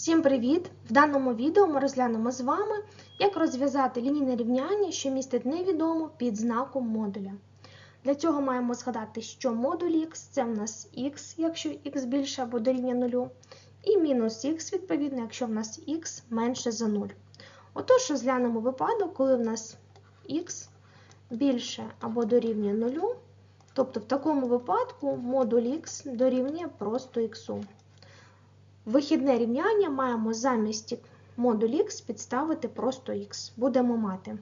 Всім привіт! В даному відео ми розглянемо з вами, як розв'язати лінійне рівняння, що містить невідому під знаком модуля. Для цього маємо згадати, що модуль х це в нас х, якщо х більше або дорівнює 0, і мінус х, відповідно, якщо в нас х менше за 0. Отож, розглянемо випадок, коли в нас х більше або дорівнює 0, тобто в такому випадку модуль х дорівнює просто х. Вихідне рівняння маємо замість модуль х підставити просто х. Будемо мати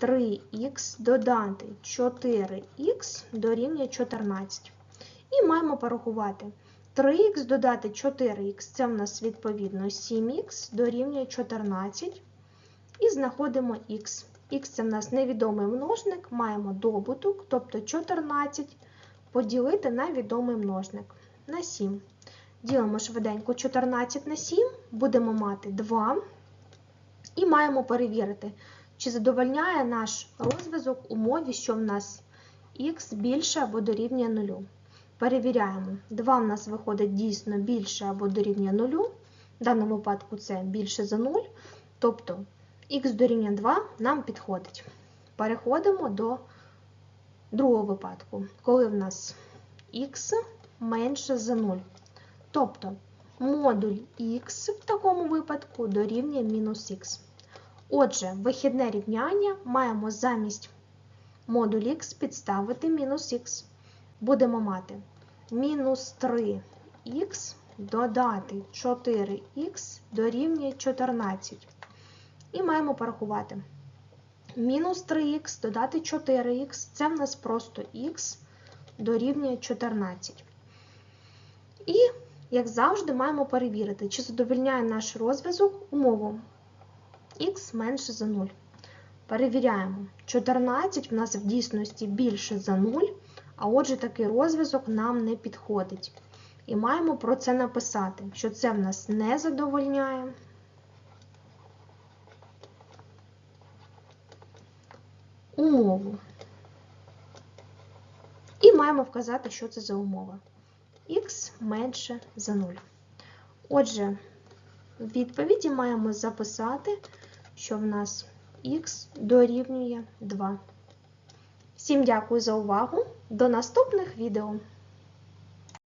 3х додати 4х дорівнює 14. І маємо порахувати 3х додати 4х це в нас відповідно 7х дорівнює 14. І знаходимо х. Х це в нас невідомий множник, маємо добуток, тобто 14 поділити на відомий множник на 7. Ділимо швиденько 14 на 7, будемо мати 2. І маємо перевірити, чи задовольняє наш розв'язок умові, що в нас х більше або дорівнює 0. Перевіряємо. 2 в нас виходить дійсно більше або дорівнює 0. В даному випадку це більше за 0. Тобто х дорівнює 2 нам підходить. Переходимо до другого випадку, коли в нас х менше за 0. Тобто модуль х в такому випадку дорівнює мінус х. Отже, вихідне рівняння маємо замість модуль х підставити мінус х. Будемо мати мінус 3х додати 4х дорівнює 14. І маємо порахувати. Мінус 3х додати 4х це в нас просто х дорівнює 14. І як завжди, маємо перевірити, чи задовольняє наш розв'язок умову х менше за 0. Перевіряємо. 14 в нас в дійсності більше за 0, а отже, такий розв'язок нам не підходить. І маємо про це написати, що це в нас не задовольняє. Умову. І маємо вказати, що це за умова х менше за 0. Отже, в відповіді маємо записати, що в нас х дорівнює 2. Всім дякую за увагу. До наступних відео!